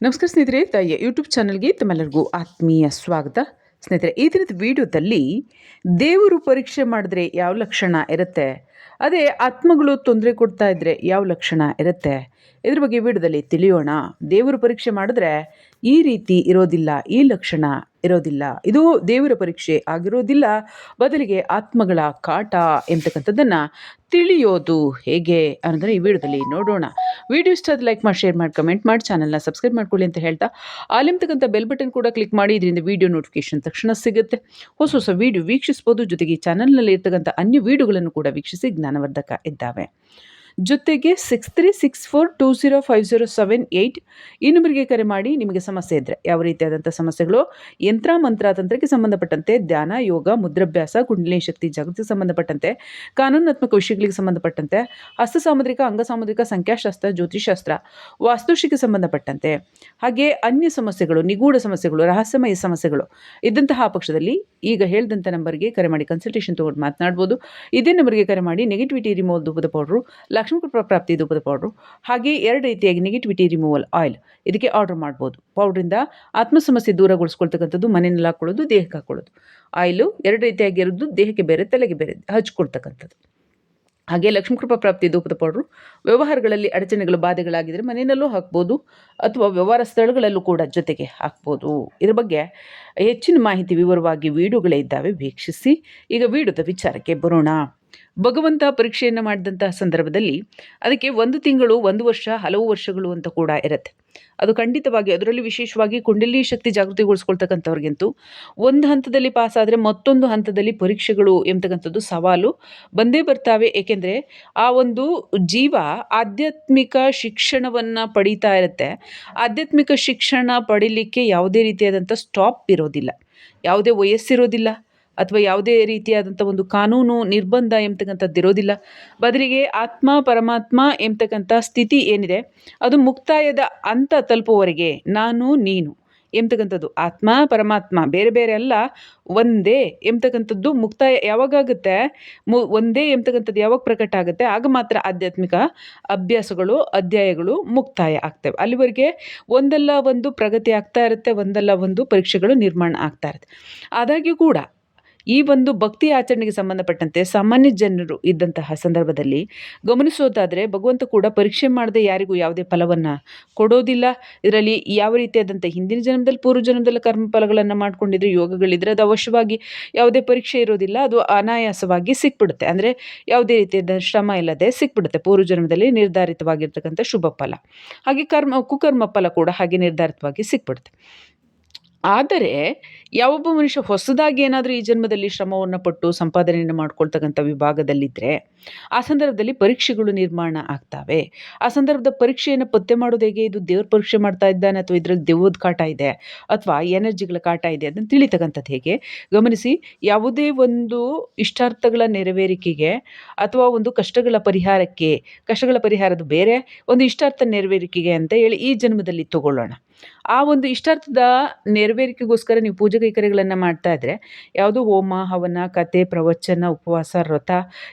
ನಮಸ್ಕಾರ ಸ್ನೇಹಿತರೆ ತಾಯಿಯ ಯೂಟ್ಯೂಬ್ ಚಾನಲ್ಗೆ ತಮ್ಮೆಲ್ಲರಿಗೂ ಆತ್ಮೀಯ ಸ್ವಾಗತ. ಸ್ನೇಹಿತರೆ, ಈ ದಿನದ ವಿಡಿಯೋದಲ್ಲಿ ದೇವರು ಪರೀಕ್ಷೆ ಮಾಡಿದ್ರೆ ಯಾವ ಲಕ್ಷಣ ಇರುತ್ತೆ? ಅದೇ ಆತ್ಮಗಳು ತೊಂದರೆ ಕೊಡ್ತಾ ಇದ್ದರೆ ಯಾವ ಲಕ್ಷಣ ಇರುತ್ತೆ? ಇದ್ರ ಬಗ್ಗೆ ವಿಡಿಯೋದಲ್ಲಿ ತಿಳಿಯೋಣ. ದೇವರ ಪರೀಕ್ಷೆ ಮಾಡಿದ್ರೆ ಈ ರೀತಿ ಇರೋದಿಲ್ಲ, ಈ ಲಕ್ಷಣ ಇರೋದಿಲ್ಲ. ಇದು ದೇವರ ಪರೀಕ್ಷೆ ಆಗಿರೋದಿಲ್ಲ, ಬದಲಿಗೆ ಆತ್ಮಗಳ ಕಾಟ ಎಂತಕ್ಕಂಥದ್ದನ್ನು ತಿಳಿಯೋದು ಹೇಗೆ ಅನ್ನೋದನ್ನು ಈ ವಿಡಿಯೋದಲ್ಲಿ ನೋಡೋಣ. ವಿಡಿಯೋ ಇಷ್ಟ ಲೈಕ್ ಮಾಡಿ, ಶೇರ್ ಮಾಡಿ, ಕಮೆಂಟ್ ಮಾಡಿ, ಚಾನಲ್ನ ಸಬ್ಸ್ಕ್ರೈಬ್ ಮಾಡ್ಕೊಳ್ಳಿ ಅಂತ ಹೇಳ್ತಾ ಅಲ್ಲಿರ್ತಕ್ಕಂಥ ಬೆಲ್ ಬಟನ್ ಕೂಡ ಕ್ಲಿಕ್ ಮಾಡಿ, ಇದರಿಂದ ವಿಡಿಯೋ ನೋಟಿಫಿಕೇಶನ್ ತಕ್ಷಣ ಸಿಗುತ್ತೆ. ಹೊಸ ಹೊಸ ವಿಡಿಯೋ ವೀಕ್ಷಿಸ್ಬೋದು. ಜೊತೆಗೆ ಚಾನಲ್ನಲ್ಲಿ ಇರ್ತಕ್ಕಂಥ ಅನ್ಯ ವಿಡಿಯೋಗಳನ್ನು ಕೂಡ ವೀಕ್ಷಿಸಿ ಜ್ಞಾನವರ್ಧಕ ಇದ್ದಾವೆ. ಜೊತೆಗೆ six three six four two zero five zero seven eight ಈ ನಂಬರ್ಗೆ ಕರೆ ಮಾಡಿ ನಿಮಗೆ ಸಮಸ್ಯೆ ಇದ್ದರೆ ಯಾವ ರೀತಿಯಾದಂಥ ಸಮಸ್ಯೆಗಳು, ಯಂತ್ರ ಮಂತ್ರ ತಂತ್ರಕ್ಕೆ ಸಂಬಂಧಪಟ್ಟಂತೆ ಧ್ಯಾನ, ಯೋಗ, ಮುದ್ರಾಭ್ಯಾಸ, ಕುಂಡಲಿ ಶಕ್ತಿ ಜಾಗೃತಿಗೆ ಸಂಬಂಧಪಟ್ಟಂತೆ, ಕಾನೂನಾತ್ಮಕ ವಿಷಯಗಳಿಗೆ ಸಂಬಂಧಪಟ್ಟಂತೆ, ಹಸ್ತ ಸಾಮುದ್ರಿಕ, ಅಂಗ ಸಾಮುದ್ರಿಕ, ಸಂಖ್ಯಾಶಾಸ್ತ್ರ ಜ್ಯೋತಿಷಾಸ್ತ್ರ ವಾಸ್ತುಶಿಗೆ ಸಂಬಂಧಪಟ್ಟಂತೆ, ಹಾಗೆ ಅನ್ಯ ಸಮಸ್ಯೆಗಳು, ನಿಗೂಢ ಸಮಸ್ಯೆಗಳು, ರಹಸ್ಯಮಯ ಸಮಸ್ಯೆಗಳು ಇದ್ದಂತಹ ಪಕ್ಷದಲ್ಲಿ ಈಗ ಹೇಳಿದಂಥ ನಂಬರ್ಗೆ ಕರೆ ಮಾಡಿ ಕನ್ಸಲ್ಟೇಷನ್ ತೊಗೊಂಡು ಮಾತನಾಡ್ಬೋದು. ಇದೇ ನಂಬರ್ಗೆ ಕರೆ ಮಾಡಿ ನೆಗೆಟಿವಿಟಿ ರಿಮೋಲ್ ಧೂಪದ ಪೌಡ್ರು ಲಕ್ಷ್ಮೀ ಕೃಪಾ ಪ್ರಾಪ್ತಿ ಧೂಪದ ಪೌಡ್ರು. ಹಾಗೆ ಎರಡು ರೀತಿಯಾಗಿ ನೆಗೆಟಿವಿಟಿ ರಿಮೂವಲ್ ಆಯಿಲ್ ಇದಕ್ಕೆ ಆರ್ಡರ್ ಮಾಡ್ಬೋದು. ಪೌಡ್ರಿಂದ ಆತ್ಮ ಸಮಸ್ಯೆ ದೂರಗೊಳಿಸ್ಕೊಳ್ತಕ್ಕಂಥದ್ದು, ಮನೆಯಲ್ಲಿ ಹಾಕ್ಕೊಳ್ಳೋದು ದೇಹಕ್ಕೆ ಹಾಕ್ಕೊಳ್ಳೋದು ಆಯಿಲು ಎರಡು ರೀತಿಯಾಗಿರೋದು ದೇಹಕ್ಕೆ ಬೇರೆ, ತಲೆಗೆ ಬೇರೆ, ಹಚ್ಕೊಳ್ತಕ್ಕಂಥದ್ದು. ಹಾಗೆ ಲಕ್ಷ್ಮೀಕೃಪ ಪ್ರಾಪ್ತಿ ಧೂಪದ ಪೌಡ್ರು. ವ್ಯವಹಾರಗಳಲ್ಲಿ ಅಡಚಣೆಗಳು ಬಾಧೆಗಳಾಗಿದ್ದರೆ ಮನೆಯಲ್ಲೂ ಹಾಕ್ಬೋದು, ಅಥವಾ ವ್ಯವಹಾರ ಸ್ಥಳಗಳಲ್ಲೂ ಕೂಡ ಜೊತೆಗೆ ಹಾಕ್ಬೋದು. ಇದರ ಬಗ್ಗೆ ಹೆಚ್ಚಿನ ಮಾಹಿತಿ ವಿವರವಾಗಿ ವಿಡಿಯೋಗಳೇ ಇದ್ದಾವೆ, ವೀಕ್ಷಿಸಿ. ಈಗ ವಿಡಿಯೋದ ವಿಚಾರಕ್ಕೆ ಬರೋಣ. ಭಗವಂತ ಪರೀಕ್ಷೆಯನ್ನು ಮಾಡಿದಂತಹ ಸಂದರ್ಭದಲ್ಲಿ ಅದಕ್ಕೆ ಒಂದು ತಿಂಗಳು, ಒಂದು ವರ್ಷ, ಹಲವು ವರ್ಷಗಳು ಅಂತ ಕೂಡ ಇರುತ್ತೆ. ಅದು ಖಂಡಿತವಾಗಿ ಅದರಲ್ಲಿ ವಿಶೇಷವಾಗಿ ಕುಂಡಲಿ ಶಕ್ತಿ ಜಾಗೃತಿಗೊಳಿಸ್ಕೊಳ್ತಕ್ಕಂಥವ್ರಿಗಿಂತೂ ಒಂದು ಹಂತದಲ್ಲಿ ಪಾಸ್ ಆದರೆ ಮತ್ತೊಂದು ಹಂತದಲ್ಲಿ ಪರೀಕ್ಷೆಗಳು ಎಂಬತಕ್ಕಂಥದ್ದು ಸವಾಲು ಬಂದೇ ಬರ್ತಾವೆ. ಏಕೆಂದರೆ ಆ ಒಂದು ಜೀವ ಆಧ್ಯಾತ್ಮಿಕ ಶಿಕ್ಷಣವನ್ನು ಪಡೀತಾ ಇರುತ್ತೆ. ಆಧ್ಯಾತ್ಮಿಕ ಶಿಕ್ಷಣ ಪಡೀಲಿಕ್ಕೆ ಯಾವುದೇ ರೀತಿಯಾದಂಥ ಸ್ಟಾಪ್ ಇರೋದಿಲ್ಲ. ಯಾವುದೇ ವಯಸ್ಸಿರೋದಿಲ್ಲ. ಅಥವಾ ಯಾವುದೇ ರೀತಿಯಾದಂಥ ಒಂದು ಕಾನೂನು ನಿರ್ಬಂಧ ಎಂಬತಕ್ಕಂಥದ್ದು ಇರೋದಿಲ್ಲ. ಬದಲಿಗೆ ಆತ್ಮ, ಪರಮಾತ್ಮ ಎಂಬತಕ್ಕಂಥ ಸ್ಥಿತಿ ಏನಿದೆ? ಅದು ಮುಕ್ತಾಯದ ಅಂತ ತಲುಪುವವರೆಗೆ ನಾನು, ನೀನು ಎಂಬತಕ್ಕಂಥದ್ದು. ಆತ್ಮ, ಪರಮಾತ್ಮ ಬೇರೆ ಬೇರೆ ಅಲ್ಲ, ಒಂದೇ ಎಂಬತಕ್ಕಂಥದ್ದು ಮುಕ್ತಾಯ ಯಾವಾಗುತ್ತೆ ಮು, ಒಂದೇ ಎಂಬತಕ್ಕಂಥದ್ದು ಯಾವಾಗ ಪ್ರಕಟ ಆಗುತ್ತೆ? ಆಗ ಮಾತ್ರ ಆಧ್ಯಾತ್ಮಿಕ ಅಭ್ಯಾಸಗಳು, ಅಧ್ಯಾಯಗಳು ಮುಕ್ತಾಯ ಆಗ್ತವೆ. ಅಲ್ಲಿವರೆಗೆ ಒಂದಲ್ಲ ಒಂದು ಪ್ರಗತಿ ಆಗ್ತಾ ಇರುತ್ತೆ, ಒಂದಲ್ಲ ಒಂದು ಪರೀಕ್ಷೆಗಳು ನಿರ್ಮಾಣ ಆಗ್ತಾ ಇರುತ್ತೆ. ಆದಾಗ್ಯೂ ಕೂಡ ಈ ಒಂದು ಭಕ್ತಿ ಆಚರಣೆಗೆ ಸಂಬಂಧಪಟ್ಟಂತೆ ಸಾಮಾನ್ಯ ಜನರು ಇದ್ದಂತಹ ಸಂದರ್ಭದಲ್ಲಿ ಗಮನಿಸೋದಾದರೆ ಭಗವಂತ ಕೂಡ ಪರೀಕ್ಷೆ ಮಾಡದೆ ಯಾರಿಗೂ ಯಾವುದೇ ಫಲವನ್ನು ಕೊಡೋದಿಲ್ಲ. ಇದರಲ್ಲಿ ಯಾವ ರೀತಿಯಾದಂಥ ಹಿಂದಿನ ಜನ್ಮದಲ್ಲಿ, ಪೂರ್ವ ಜನ್ಮದಲ್ಲಿ ಕರ್ಮ ಫಲಗಳನ್ನು ಮಾಡ್ಕೊಂಡಿದ್ರೆ, ಯೋಗಗಳಿದ್ರೆ ಅದು ಅವಶ್ಯವಾಗಿ ಯಾವುದೇ ಪರೀಕ್ಷೆ ಇರೋದಿಲ್ಲ. ಅದು ಅನಾಯಾಸವಾಗಿ ಸಿಕ್ಬಿಡುತ್ತೆ. ಅಂದರೆ ಯಾವುದೇ ರೀತಿಯಾದ ಶ್ರಮ ಇಲ್ಲದೆ ಸಿಕ್ಬಿಡುತ್ತೆ. ಪೂರ್ವ ಜನ್ಮದಲ್ಲಿ ನಿರ್ಧಾರಿತವಾಗಿರ್ತಕ್ಕಂಥ ಶುಭ ಫಲ. ಹಾಗೆ ಕರ್ಮ, ಕುಕರ್ಮ ಫಲ ಕೂಡ ಹಾಗೆ ನಿರ್ಧಾರಿತವಾಗಿ ಸಿಕ್ಬಿಡುತ್ತೆ. ಆದರೆ ಯಾವೊಬ್ಬ ಮನುಷ್ಯ ಹೊಸದಾಗಿ ಏನಾದರೂ ಈ ಜನ್ಮದಲ್ಲಿ ಶ್ರಮವನ್ನು ಪಟ್ಟು ಸಂಪಾದನೆಯನ್ನು ಮಾಡ್ಕೊಳ್ತಕ್ಕಂಥ ವಿಭಾಗದಲ್ಲಿದ್ದರೆ ಆ ಸಂದರ್ಭದಲ್ಲಿ ಪರೀಕ್ಷೆಗಳು ನಿರ್ಮಾಣ ಆಗ್ತವೆ. ಆ ಸಂದರ್ಭದ ಪರೀಕ್ಷೆಯನ್ನು ಪತ್ತೆ ಮಾಡೋದು ಹೇಗೆ? ಇದು ದೇವ್ರ ಪರೀಕ್ಷೆ ಮಾಡ್ತಾ ಇದ್ದಾನೆ ಅಥವಾ ಇದರಲ್ಲಿ ದೆವ್ವದ ಕಾಟ ಇದೆ ಅಥವಾ ಎನರ್ಜಿಗಳ ಕಾಟ ಇದೆ ಅದನ್ನು ತಿಳಿತಕ್ಕಂಥದ್ದು ಹೇಗೆ? ಗಮನಿಸಿ, ಯಾವುದೇ ಒಂದು ಇಷ್ಟಾರ್ಥಗಳ ನೆರವೇರಿಕೆಗೆ ಅಥವಾ ಒಂದು ಕಷ್ಟಗಳ ಪರಿಹಾರಕ್ಕೆ, ಕಷ್ಟಗಳ ಪರಿಹಾರದ ಬೇರೆ ಒಂದು ಇಷ್ಟಾರ್ಥ ನೆರವೇರಿಕೆಗೆ ಅಂತ ಹೇಳಿ ಈ ಜನ್ಮದಲ್ಲಿ ತಗೊಳ್ಳೋಣ. ಆ ಒಂದು ಇಷ್ಟಾರ್ಥದ ನೆರವೇರಿಕೆಗೋಸ್ಕರ ನೀವು ಪೂಜೆ ಕೈಕರ್ಯಗಳನ್ನು ಮಾಡ್ತಾ ಇದ್ದರೆ ಯಾವುದು ಹೋಮ, ಹವನ, ಕತೆ, ಪ್ರವಚನ, ಉಪವಾಸ, ವ್ರತ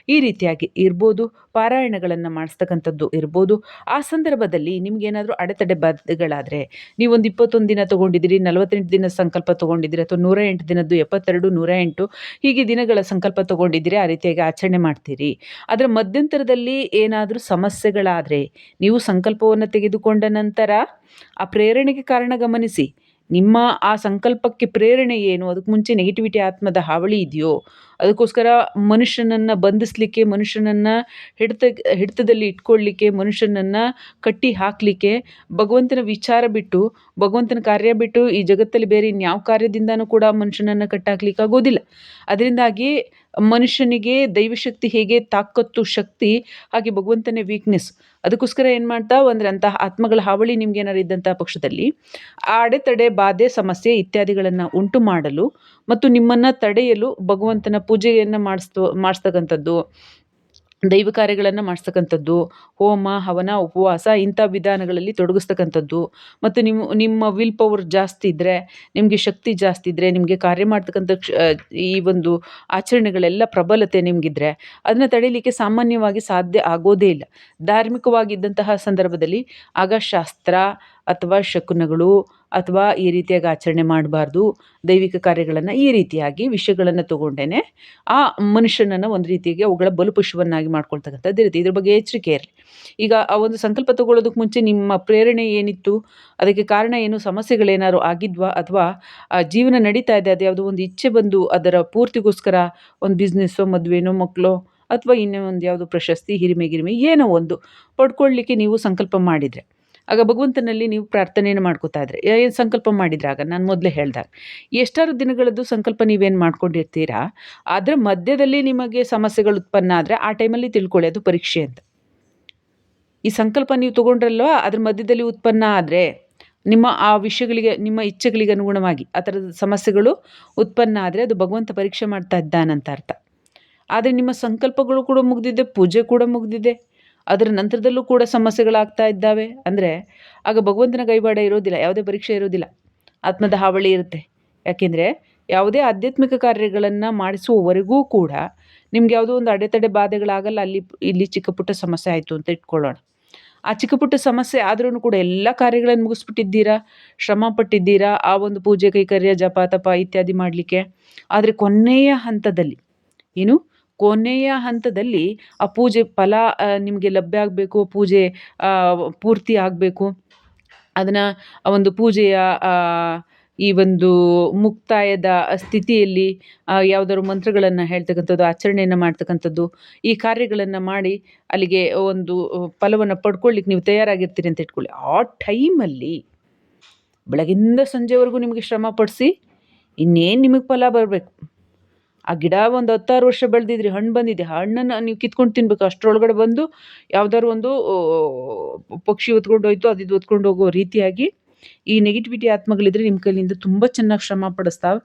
ಈ ರೀತಿಯಾಗಿ ಇರ್ಬೋದು, ಪಾರಾಯಣಗಳನ್ನು ಮಾಡಿಸ್ತಕ್ಕಂಥದ್ದು ಇರ್ಬೋದು. ಆ ಸಂದರ್ಭದಲ್ಲಿ ನಿಮಗೇನಾದರೂ ಅಡೆತಡೆ ಬಾಧೆಗಳಾದರೆ ನೀವೊಂದು ಇಪ್ಪತ್ತೊಂದು ದಿನ ತೊಗೊಂಡಿದ್ದೀರಿ, ನಲವತ್ತೆಂಟು ದಿನ ಸಂಕಲ್ಪ ತೊಗೊಂಡಿದ್ದೀರಿ ಅಥವಾ ನೂರ ಎಂಟು ದಿನದ್ದು ಎಪ್ಪತ್ತೆರಡು ನೂರ ಎಂಟು ಹೀಗೆ ದಿನಗಳ ಸಂಕಲ್ಪ ತೊಗೊಂಡಿದ್ದೀರಿ, ಆ ರೀತಿಯಾಗಿ ಆಚರಣೆ ಮಾಡ್ತೀರಿ. ಅದರ ಮಧ್ಯಂತರದಲ್ಲಿ ಏನಾದರೂ ಸಮಸ್ಯೆಗಳಾದರೆ, ನೀವು ಸಂಕಲ್ಪವನ್ನು ತೆಗೆದುಕೊಂಡ ನಂತರ ಆ ಪ್ರೇರಣೆಗೆ ಕಾರಣ ಗಮನಿಸಿ. ನಿಮ್ಮ ಆ ಸಂಕಲ್ಪಕ್ಕೆ ಪ್ರೇರಣೆ ಏನು? ಅದಕ್ಕೆ ಮುಂಚೆ ನೆಗೆಟಿವಿಟಿ ಆತ್ಮದ ಹಾವಳಿ ಇದೆಯೋ? ಅದಕ್ಕೋಸ್ಕರ ಮನುಷ್ಯನನ್ನು ಬಂಧಿಸಲಿಕ್ಕೆ, ಮನುಷ್ಯನನ್ನು ಹಿಡಿತ, ಹಿಡಿತದಲ್ಲಿ ಇಟ್ಕೊಳ್ಳಿಕ್ಕೆ, ಮನುಷ್ಯನನ್ನು ಕಟ್ಟಿ ಹಾಕಲಿಕ್ಕೆ ಭಗವಂತನ ವಿಚಾರ ಬಿಟ್ಟು, ಭಗವಂತನ ಕಾರ್ಯ ಬಿಟ್ಟು ಈ ಜಗತ್ತಲ್ಲಿ ಬೇರೆ ಇನ್ಯಾವ ಕಾರ್ಯದಿಂದನೂ ಕೂಡ ಮನುಷ್ಯನನ್ನು ಕಟ್ಟಾಕ್ಲಿಕ್ಕೆ ಆಗೋದಿಲ್ಲ. ಅದರಿಂದಾಗಿ ಮನುಷ್ಯನಿಗೆ ದೈವಶಕ್ತಿ ಹೇಗೆ ತಾಕತ್ತು ಶಕ್ತಿ, ಹಾಗೆ ಭಗವಂತನೇ ವೀಕ್ನೆಸ್ ಅದಕ್ಕೋಸ್ಕರ ಏನು ಮಾಡ್ತಾ, ಅಂದರೆ ಅಂತಹ ಆತ್ಮಗಳ ಹಾವಳಿ ನಿಮ್ಗೆ ಏನಾರು ಇದ್ದಂಥ ಪಕ್ಷದಲ್ಲಿ ಆ ಅಡೆತಡೆ ಬಾಧೆ, ಸಮಸ್ಯೆ ಇತ್ಯಾದಿಗಳನ್ನು ಉಂಟು ಮಾಡಲು, ಮತ್ತು ನಿಮ್ಮನ್ನು ತಡೆಯಲು ಭಗವಂತನ ಪೂಜೆಯನ್ನು ಮಾಡಿಸ್ತೋ, ಮಾಡಿಸ್ತಕ್ಕಂಥದ್ದು. ದೈವ ಕಾರ್ಯಗಳನ್ನು ಮಾಡಿಸ್ತಕ್ಕಂಥದ್ದು ಹೋಮ, ಹವನ, ಉಪವಾಸ ಇಂಥ ವಿಧಾನಗಳಲ್ಲಿ ತೊಡಗಿಸ್ತಕ್ಕಂಥದ್ದು. ಮತ್ತು ನಿಮ್ಮ ನಿಮ್ಮ ವಿಲ್ ಪವರ್ ಜಾಸ್ತಿ ಇದ್ದರೆ ನಿಮಗೆ ಶಕ್ತಿ ಜಾಸ್ತಿ ಇದ್ದರೆ ನಿಮಗೆ ಕಾರ್ಯ ಮಾಡ್ತಕ್ಕಂಥ ಈ ಒಂದು ಆಚರಣೆಗಳೆಲ್ಲ ಪ್ರಬಲತೆ ನಿಮಗಿದ್ರೆ, ಅದನ್ನು ತಡೀಲಿಕ್ಕೆ ಸಾಮಾನ್ಯವಾಗಿ ಸಾಧ್ಯ ಆಗೋದೇ ಇಲ್ಲ. ಧಾರ್ಮಿಕವಾಗಿದ್ದಂತಹ ಸಂದರ್ಭದಲ್ಲಿ ಆಗ ಶಾಸ್ತ್ರ ಅಥವಾ ಶಕುನಗಳು ಅಥವಾ ಈ ರೀತಿಯಾಗಿ ಆಚರಣೆ ಮಾಡಬಾರ್ದು. ದೈವಿಕ ಕಾರ್ಯಗಳನ್ನು ಈ ರೀತಿಯಾಗಿ, ವಿಷಯಗಳನ್ನು ತಗೊಂಡೇ ಆ ಮನುಷ್ಯನನ್ನು ಒಂದು ರೀತಿಯಾಗಿ ಅವುಗಳ ಬಲುಪುಷ್ಪವನ್ನಾಗಿ ಮಾಡ್ಕೊಳ್ತಕ್ಕಂಥದ್ದು ಇರುತ್ತೆ ಇದ್ರ ಬಗ್ಗೆ ಎಚ್ಚರಿಕೆ ಇರಲಿ. ಈಗ ಆ ಒಂದು ಸಂಕಲ್ಪ ತಗೊಳ್ಳೋದಕ್ಕೆ ಮುಂಚೆ ನಿಮ್ಮ ಪ್ರೇರಣೆ ಏನಿತ್ತು? ಅದಕ್ಕೆ ಕಾರಣ ಏನು? ಸಮಸ್ಯೆಗಳೇನಾದ್ರು ಆಗಿದ್ವಾ? ಅಥವಾ ಆ ಜೀವನ ನಡೀತಾ ಇದೆ ಅದು ಯಾವುದೋ ಒಂದು ಇಚ್ಛೆ ಬಂದು ಅದರ ಪೂರ್ತಿಗೋಸ್ಕರ ಒಂದು ಬಿಸ್ನೆಸ್ಸೋ, ಮದುವೆನೋ ಮಕ್ಕಳೋ ಅಥವಾ ಇನ್ನೂ ಒಂದು ಯಾವುದೋ ಪ್ರಶಸ್ತಿ, ಹಿರಿಮೆ, ಗಿರಿಮೆ, ಏನೋ ಒಂದು ಪಡ್ಕೊಳ್ಳಿಕ್ಕೆ ನೀವು ಸಂಕಲ್ಪ ಮಾಡಿದರೆ. ಆಗ ಭಗವಂತನಲ್ಲಿ ನೀವು ಪ್ರಾರ್ಥನೆಯನ್ನು ಮಾಡ್ಕೋತಾ ಇದ್ರೆ. ಏನು ಸಂಕಲ್ಪ ಮಾಡಿದ್ರಾಗ ನಾನು ಮೊದಲೇ ಹೇಳಿದಾಗ ಎಷ್ಟಾರು ದಿನಗಳದ್ದು ಸಂಕಲ್ಪ ನೀವೇನು ಮಾಡ್ಕೊಂಡಿರ್ತೀರಾ? ಅದರ ಮಧ್ಯದಲ್ಲಿ ನಿಮಗೆ ಸಮಸ್ಯೆಗಳು ಉತ್ಪನ್ನ ಆದರೆ ಆ ಟೈಮಲ್ಲಿ ತಿಳ್ಕೊಳ್ಳಿ, ಅದು ಪರೀಕ್ಷೆ ಅಂತ. ಈ ಸಂಕಲ್ಪ ನೀವು ತೊಗೊಂಡ್ರಲ್ವ, ಅದ್ರ ಮಧ್ಯದಲ್ಲಿ ಉತ್ಪನ್ನ ಆದರೆ ನಿಮ್ಮ ಆ ವಿಷಯಗಳಿಗೆ, ನಿಮ್ಮ ಇಚ್ಛೆಗಳಿಗೆ ಅನುಗುಣವಾಗಿ ಆ ಥರದ ಸಮಸ್ಯೆಗಳು ಉತ್ಪನ್ನ ಆದರೆ ಅದು ಭಗವಂತ ಪರೀಕ್ಷೆ ಮಾಡ್ತಾ ಇದ್ದಾನಂತ ಅರ್ಥ. ಆದರೆ ನಿಮ್ಮ ಸಂಕಲ್ಪಗಳು ಕೂಡ ಮುಗಿದಿದೆ, ಪೂಜೆ ಕೂಡ ಮುಗಿದಿದೆ. ಅದರ ನಂತರದಲ್ಲೂ ಕೂಡ ಸಮಸ್ಯೆಗಳಾಗ್ತಾ ಇದ್ದಾವೆ. ಅಂದರೆ ಆಗ ಭಗವಂತನ ಕೈವಾಡ ಇರೋದಿಲ್ಲ, ಯಾವುದೇ ಪರೀಕ್ಷೆ ಇರೋದಿಲ್ಲ. ಆತ್ಮದ ಹಾವಳಿ ಇರುತ್ತೆ. ಯಾಕೆಂದರೆ ಯಾವುದೇ ಆಧ್ಯಾತ್ಮಿಕ ಕಾರ್ಯಗಳನ್ನು ಮಾಡಿಸುವವರೆಗೂ ಕೂಡ ನಿಮ್ಗೆ ಯಾವುದೋ ಒಂದು ಅಡೆತಡೆ ಬಾಧೆಗಳಾಗಲ್ಲ, ಅಲ್ಲಿ ಇಲ್ಲಿ ಚಿಕ್ಕ ಪುಟ್ಟ ಸಮಸ್ಯೆ ಆಯಿತು ಅಂತ ಇಟ್ಕೊಳ್ಳೋಣ. ಆ ಚಿಕ್ಕ ಪುಟ್ಟ ಸಮಸ್ಯೆ ಆದ್ರೂ ಕೂಡ ಎಲ್ಲ ಕಾರ್ಯಗಳನ್ನು ಮುಗಿಸ್ಬಿಟ್ಟಿದ್ದೀರಾ? ಶ್ರಮ ಪಟ್ಟಿದ್ದೀರಾ? ಆ ಒಂದು ಪೂಜೆ, ಕೈಕರ್ಯ, ಜಪ, ತಪ ಇತ್ಯಾದಿ ಮಾಡಲಿಕ್ಕೆ. ಆದರೆ ಕೊನೆಯ ಹಂತದಲ್ಲಿ ಏನು? ಕೊನೆಯ ಹಂತದಲ್ಲಿ ಆ ಪೂಜೆ ಫಲ ನಿಮಗೆ ಲಭ್ಯ ಆಗಬೇಕು, ಪೂಜೆ ಪೂರ್ತಿ ಆಗಬೇಕು. ಅದನ್ನು ಆ ಒಂದು ಪೂಜೆಯ ಈ ಒಂದು ಮುಕ್ತಾಯದ ಸ್ಥಿತಿಯಲ್ಲಿ ಯಾವುದಾದ್ರು ಮಂತ್ರಗಳನ್ನು ಹೇಳ್ತಕ್ಕಂಥದ್ದು, ಆಚರಣೆಯನ್ನು ಮಾಡ್ತಕ್ಕಂಥದ್ದು, ಈ ಕಾರ್ಯಗಳನ್ನು ಮಾಡಿ ಅಲ್ಲಿಗೆ ಒಂದು ಫಲವನ್ನು ಪಡ್ಕೊಳ್ಳಿಕ್ಕೆ ನೀವು ತಯಾರಾಗಿರ್ತೀರಿ ಅಂತ ಇಟ್ಕೊಳ್ಳಿ. ಆ ಟೈಮಲ್ಲಿ ಬೆಳಗಿಂದ ಸಂಜೆವರೆಗೂ ನಿಮಗೆ ಶ್ರಮ ಪಡಿಸಿ ಇನ್ನೇನು ನಿಮಗೆ ಫಲ ಬರಬೇಕು. ಆ ಗಿಡ ಒಂದು ಹತ್ತಾರು ವರ್ಷ ಬೆಳೆದಿದ್ರಿ, ಹಣ್ಣು ಬಂದಿದೆ. ಹಣ್ಣನ್ನು ನೀವು ಕಿತ್ಕೊಂಡು ತಿನ್ಬೇಕು. ಅಷ್ಟರೊಳಗಡೆ ಬಂದು ಯಾವ್ದಾದ್ರು ಒಂದು ಪಕ್ಷಿ ಹೊತ್ಕೊಂಡು ಹೋಯ್ತು, ಅದು ಇದು ಹೊತ್ಕೊಂಡು ಹೋಗೋ ರೀತಿಯಾಗಿ ಈ ನೆಗೆಟಿವಿಟಿ ಆತ್ಮಗಳಿದ್ರೆ ನಿಮ್ಮ ಕೈಲಿಂದ ತುಂಬ ಚೆನ್ನಾಗಿ ಶ್ರಮ ಪಡಿಸ್ತಾವೆ.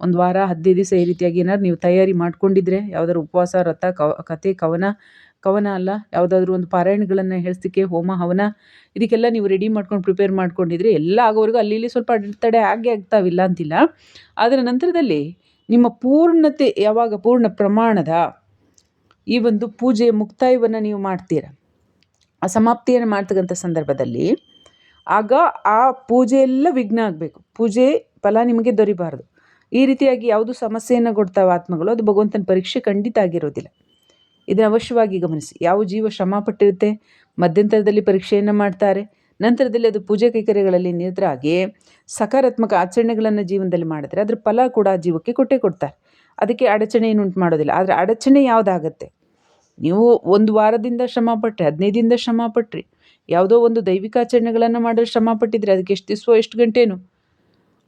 ಒಂದು ವಾರ, ಹದಿನೈದು ದಿವಸ ಈ ರೀತಿಯಾಗಿ ಏನಾದ್ರು ನೀವು ತಯಾರಿ ಮಾಡ್ಕೊಂಡಿದ್ರೆ, ಯಾವ್ದಾದ್ರು ಉಪವಾಸ, ರಥ, ಕವ ಕತೆ ಕವನ ಕವನ ಅಲ್ಲ, ಯಾವುದಾದ್ರೂ ಒಂದು ಪಾರಾಯಣಗಳನ್ನು ಹೇಳಿಸಲಿಕ್ಕೆ, ಹೋಮ, ಹವನ, ಇದಕ್ಕೆಲ್ಲ ನೀವು ರೆಡಿ ಮಾಡ್ಕೊಂಡು ಪ್ರಿಪೇರ್ ಮಾಡ್ಕೊಂಡಿದ್ರೆ ಎಲ್ಲ ಆಗೋವರೆಗೂ ಅಲ್ಲಿ ಇಲ್ಲಿ ಸ್ವಲ್ಪ ಅಡ್ತಡೆ ಆಗೇ ಆಗ್ತಾವಿಲ್ಲ ಅಂತಿಲ್ಲ. ಅದರ ನಂತರದಲ್ಲಿ ನಿಮ್ಮ ಪೂರ್ಣತೆ ಯಾವಾಗ ಪೂರ್ಣ ಪ್ರಮಾಣದ ಈ ಒಂದು ಪೂಜೆಯ ಮುಕ್ತಾಯವನ್ನು ನೀವು ಮಾಡ್ತೀರ? ಆ ಸಮಾಪ್ತಿಯನ್ನು ಮಾಡ್ತಕ್ಕಂಥ ಸಂದರ್ಭದಲ್ಲಿ ಆಗ ಆ ಪೂಜೆಯೆಲ್ಲ ವಿಘ್ನ ಆಗಬೇಕು. ಪೂಜೆ ಫಲ ನಿಮಗೆ ದೊರಿಬಾರದು. ಈ ರೀತಿಯಾಗಿ ಯಾವುದು ಸಮಸ್ಯೆಯನ್ನು ಕೊಡ್ತಾವೆ ಆತ್ಮಗಳು, ಅದು ಭಗವಂತನ ಪರೀಕ್ಷೆ ಖಂಡಿತ ಆಗಿರೋದಿಲ್ಲ. ಇದನ್ನು ಅವಶ್ಯವಾಗಿ ಗಮನಿಸಿ. ಯಾವ ಜೀವ ಶ್ರಮ ಪಟ್ಟಿರುತ್ತೆ? ಮಧ್ಯಂತರದಲ್ಲಿ ಪರೀಕ್ಷೆಯನ್ನು ಮಾಡ್ತಾರೆ. ನಂತರದಲ್ಲಿ ಅದು ಪೂಜೆ ಕೈಕರ್ಯಗಳಲ್ಲಿ ನಿರತರಾಗಿ ಸಕಾರಾತ್ಮಕ ಆಚರಣೆಗಳನ್ನು ಜೀವನದಲ್ಲಿ ಮಾಡಿದ್ರೆ ಅದ್ರ ಫಲ ಕೂಡ ಜೀವಕ್ಕೆ ಕೊಟ್ಟೇ ಕೊಡ್ತಾರೆ. ಅದಕ್ಕೆ ಅಡಚಣೆ ಏನು ಉಂಟು ಮಾಡೋದಿಲ್ಲ. ಆದರೆ ಅಡಚಣೆ ಯಾವುದಾಗತ್ತೆ? ನೀವು ಒಂದು ವಾರದಿಂದ ಶ್ರಮ ಪಟ್ಟರೆ ಹದಿನೈದಿಂದ ಶ್ರಮ ಯಾವುದೋ ಒಂದು ದೈವಿಕ ಆಚರಣೆಗಳನ್ನು ಮಾಡಲು ಶ್ರಮ ಪಟ್ಟಿದ್ರೆ ಅದಕ್ಕೆ ಎಷ್ಟು ದಿವಸ, ಎಷ್ಟು ಗಂಟೆನು?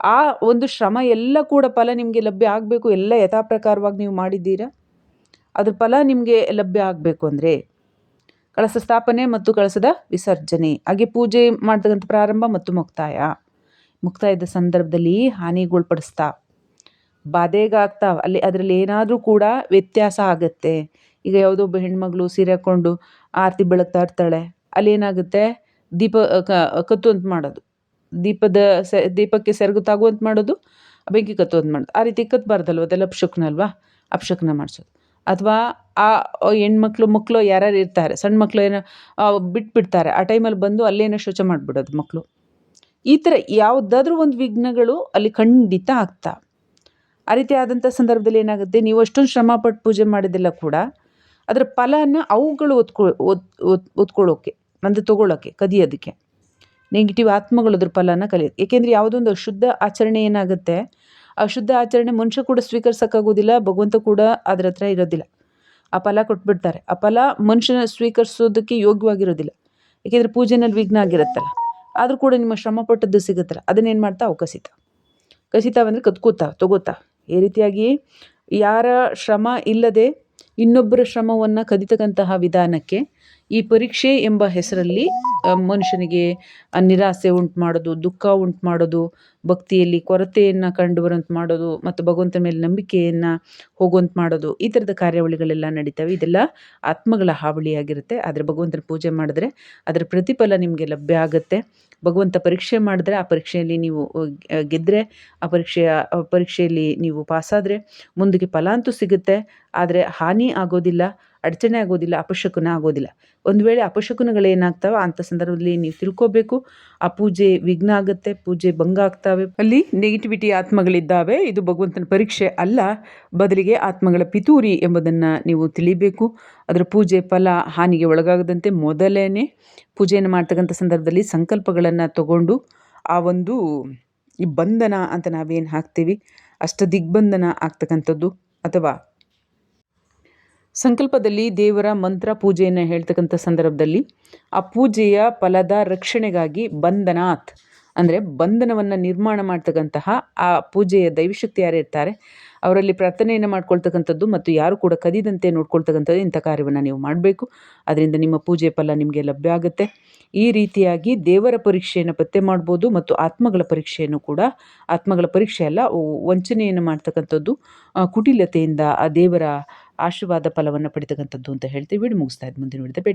ಆ ಒಂದು ಶ್ರಮ ಎಲ್ಲ ಕೂಡ ಫಲ ನಿಮಗೆ ಲಭ್ಯ ಆಗಬೇಕು, ಎಲ್ಲ ಯಥಾಪ್ರಕಾರವಾಗಿ ನೀವು ಮಾಡಿದ್ದೀರಾ? ಅದ್ರ ಫಲ ನಿಮಗೆ ಲಭ್ಯ ಆಗಬೇಕು ಅಂದರೆ ಕಳಸ ಸ್ಥಾಪನೆ ಮತ್ತು ಕಳಸದ ವಿಸರ್ಜನೆ. ಹಾಗೆ ಪೂಜೆ ಮಾಡ್ತಕ್ಕಂಥ ಪ್ರಾರಂಭ ಮತ್ತು ಮುಕ್ತಾಯ. ಮುಕ್ತಾಯದ ಸಂದರ್ಭದಲ್ಲಿ ಹಾನಿಗೊಳ್ಪಡಿಸ್ತಾ. ಬಾಧೆಗಾಗ್ತಾವೆ ಅಲ್ಲಿ ಅದರಲ್ಲಿ ಏನಾದರೂ ಕೂಡ ವ್ಯತ್ಯಾಸ ಆಗುತ್ತೆ. ಈಗ ಯಾವುದೋ ಒಬ್ಬ ಹೆಣ್ಮಗಳು ಸೀರೆ ಹಾಕ್ಕೊಂಡು ಆರತಿ ಬೆಳಗ್ತಾ ಇರ್ತಾಳೆ. ಅಲ್ಲಿ ಏನಾಗುತ್ತೆ? ದೀಪ ಕತ್ತು ಅಂತ ಮಾಡೋದು. ದೀಪದ ಸೆ, ದೀಪಕ್ಕೆ ಸೆರಗು ತಾಗುವಂತ ಮಾಡೋದು, ಬೆಂಕಿ ಕತ್ತುವಂತೆ ಮಾಡೋದು. ಆ ರೀತಿ ಕತ್ತಬಾರ್ದಲ್ವ ಅದೆಲ್ಲ ಅಪಶಕುನ ಅಲ್ವಾ? ಅಪಶಕುನ ಮಾಡಿಸೋದು. ಅಥವಾ ಆ ಹೆಣ್ಮಕ್ಳು ಮಕ್ಕಳು ಯಾರ್ಯಾರು ಇರ್ತಾರೆ, ಸಣ್ಣ ಮಕ್ಕಳು ಏನೋ ಬಿಟ್ಬಿಡ್ತಾರೆ, ಆ ಟೈಮಲ್ಲಿ ಬಂದು ಅಲ್ಲೇನೋ ಶೌಚ ಮಾಡಿಬಿಡೋದು ಮಕ್ಕಳು ಈ ಥರ ಯಾವುದಾದ್ರೂ ಒಂದು ವಿಘ್ನಗಳು ಅಲ್ಲಿ ಖಂಡಿತ ಆಗ್ತಾ. ಆ ರೀತಿ ಆದಂಥ ಸಂದರ್ಭದಲ್ಲಿ ಏನಾಗುತ್ತೆ, ನೀವು ಅಷ್ಟೊಂದು ಶ್ರಮಪಟ್ಟು ಪೂಜೆ ಮಾಡಿದ್ದೆಲ್ಲ ಕೂಡ, ಅದರ ಫಲನ ಅವುಗಳು ಒತ್ಕೊ ಒತ್ಕೊಳ್ಳೋಕ್ಕೆ ಅಂದರೆ ತೊಗೊಳ್ಳೋಕ್ಕೆ ಕದಿಯೋದಕ್ಕೆ. ನೆಗೆಟಿವ್ ಆತ್ಮಗಳು ಅದ್ರ ಫಲನ ಕಲಿಯೋದು ಏಕೆಂದರೆ ಯಾವುದೊಂದು ಅಶುದ್ಧ ಆಚರಣೆ ಏನಾಗುತ್ತೆ ಅಶುದ್ಧ ಆಚರಣೆ ಮನುಷ್ಯ ಕೂಡ ಸ್ವೀಕರಿಸೋಕ್ಕಾಗೋದಿಲ್ಲ, ಭಗವಂತ ಕೂಡ ಅದ್ರ ಹತ್ರ ಇರೋದಿಲ್ಲ. ಆ ಫಲ ಕೊಟ್ಬಿಡ್ತಾರೆ. ಆ ಮನುಷ್ಯನ ಸ್ವೀಕರಿಸೋದಕ್ಕೆ ಯೋಗ್ಯವಾಗಿರೋದಿಲ್ಲ. ಏಕೆಂದರೆ ಪೂಜೆನಲ್ಲಿ ವಿಘ್ನ ಆಗಿರುತ್ತಲ್ಲ. ಆದರೂ ಕೂಡ ನಿಮ್ಮ ಶ್ರಮ ಪಟ್ಟದ್ದು ಸಿಗುತ್ತಲ್ಲ. ಅದನ್ನೇನು ಮಾಡ್ತಾ? ಅವು ಕಸಿತ ಕಸಿತಾವಂದರೆ ಕದ್ಕೋತಾವೆ, ತಗೋತಾವೆ. ಈ ರೀತಿಯಾಗಿ ಯಾರ ಶ್ರಮ ಇಲ್ಲದೆ ಇನ್ನೊಬ್ಬರ ಶ್ರಮವನ್ನು ಕದಿತಕ್ಕಂತಹ ವಿಧಾನಕ್ಕೆ ಈ ಪರೀಕ್ಷೆ ಎಂಬ ಹೆಸರಲ್ಲಿ ಮನುಷ್ಯನಿಗೆ ನಿರಾಸೆ ಉಂಟು ಮಾಡೋದು ದುಃಖ ಉಂಟು ಮಾಡೋದು ಭಕ್ತಿಯಲ್ಲಿ ಕೊರತೆಯನ್ನು ಕಂಡು ಬರುವಂತೆ ಮಾಡೋದು ಮತ್ತು ಭಗವಂತನ ಮೇಲೆ ನಂಬಿಕೆಯನ್ನು ಹೋಗುವಂತೆ ಮಾಡೋದು ಈ ಥರದ ಕಾರ್ಯಾವಳಿಗಳೆಲ್ಲ ನಡೀತವೆ. ಇದೆಲ್ಲ ಆತ್ಮಗಳ ಹಾವಳಿಯಾಗಿರುತ್ತೆ. ಆದರೆ ಭಗವಂತನ ಪೂಜೆ ಮಾಡಿದ್ರೆ ಅದರ ಪ್ರತಿಫಲ ನಿಮಗೆ ಲಭ್ಯ ಆಗುತ್ತೆ. ಭಗವಂತ ಪರೀಕ್ಷೆ ಮಾಡಿದ್ರೆ ಆ ಪರೀಕ್ಷೆಯಲ್ಲಿ ನೀವು ಗೆದ್ದರೆ ಆ ಪರೀಕ್ಷೆಯ ಪರೀಕ್ಷೆಯಲ್ಲಿ ನೀವು ಪಾಸಾದರೆ ಮುಂದಕ್ಕೆ ಫಲ ಅಂತೂ ಸಿಗುತ್ತೆ. ಆದರೆ ಹಾನಿ ಆಗೋದಿಲ್ಲ. ಅಡಚಣೆ ಆಗೋದಿಲ್ಲ, ಅಪಶಕುನ ಆಗೋದಿಲ್ಲ. ಒಂದು ವೇಳೆ ಅಪಶಕುನಗಳೇನಾಗ್ತವೆ ಅಂಥ ಸಂದರ್ಭದಲ್ಲಿ ನೀವು ತಿಳ್ಕೋಬೇಕು. ಆ ಪೂಜೆ ವಿಘ್ನ ಆಗುತ್ತೆ, ಪೂಜೆ ಭಂಗ ಆಗ್ತವೆ. ಅಲ್ಲಿ ನೆಗೆಟಿವಿಟಿ ಆತ್ಮಗಳಿದ್ದಾವೆ. ಇದು ಭಗವಂತನ ಪರೀಕ್ಷೆ ಅಲ್ಲ. ಬದಲಿಗೆ ಆತ್ಮಗಳ ಪಿತೂರಿ ಎಂಬುದನ್ನು ನೀವು ತಿಳಿಬೇಕು. ಅದರ ಪೂಜೆ ಫಲ ಹಾನಿಗೆ ಒಳಗಾಗದಂತೆ ಮೊದಲೇ ಪೂಜೆಯನ್ನು ಮಾಡ್ತಕ್ಕಂಥ ಸಂದರ್ಭದಲ್ಲಿ ಸಂಕಲ್ಪಗಳನ್ನು ತಗೊಂಡು ಆ ಒಂದು ಈ ಬಂಧನ ಅಂತ ನಾವೇನು ಹಾಕ್ತೀವಿ? ಅಷ್ಟ ದಿಗ್ಬಂಧನ ಆಗ್ತಕ್ಕಂಥದ್ದು ಅಥವಾ ಸಂಕಲ್ಪದಲ್ಲಿ ದೇವರ ಮಂತ್ರ ಪೂಜೆಯನ್ನು ಹೇಳ್ತಕ್ಕಂಥ ಸಂದರ್ಭದಲ್ಲಿ ಆ ಪೂಜೆಯ ಫಲದ ರಕ್ಷಣೆಗಾಗಿ ಬಂಧನಾಥ್ ಅಂದರೆ ಬಂಧನವನ್ನು ನಿರ್ಮಾಣ ಮಾಡ್ತಕ್ಕಂತಹ ಆ ಪೂಜೆಯ ದೈವಶಕ್ತಿ ಯಾರು ಇರ್ತಾರೆ? ಅವರಲ್ಲಿ ಪ್ರಾರ್ಥನೆಯನ್ನು ಮಾಡ್ಕೊಳ್ತಕ್ಕಂಥದ್ದು ಮತ್ತು ಯಾರು ಕೂಡ ಕದಿದಂತೆ ನೋಡ್ಕೊಳ್ತಕ್ಕಂಥದ್ದು ಇಂಥ ಕಾರ್ಯವನ್ನು ನೀವು ಮಾಡಬೇಕು. ಅದರಿಂದ ನಿಮ್ಮ ಪೂಜೆ ಫಲ ನಿಮಗೆ ಲಭ್ಯ ಆಗುತ್ತೆ. ಈ ರೀತಿಯಾಗಿ ದೇವರ ಪರೀಕ್ಷೆಯನ್ನು ಪತ್ತೆ ಮಾಡ್ಬೋದು ಮತ್ತು ಆತ್ಮಗಳ ಪರೀಕ್ಷೆಯನ್ನು ಕೂಡ, ಆತ್ಮಗಳ ಪರೀಕ್ಷೆ ಅಲ್ಲ ವಂಚನೆಯನ್ನು ಮಾಡ್ತಕ್ಕಂಥದ್ದು ಕುಟಿಲತೆಯಿಂದ ಆ ದೇವರ ಆಶೀರ್ವಾದ ಫಲವನ್ನು ಪಡಿತಕ್ಕಂಥದ್ದು ಅಂತ ಹೇಳ್ತೀವಿ. ಮುಗಿಸ್ತಾ ಇದ್ದು ಮುಂದಿನ ಭೇಟಿ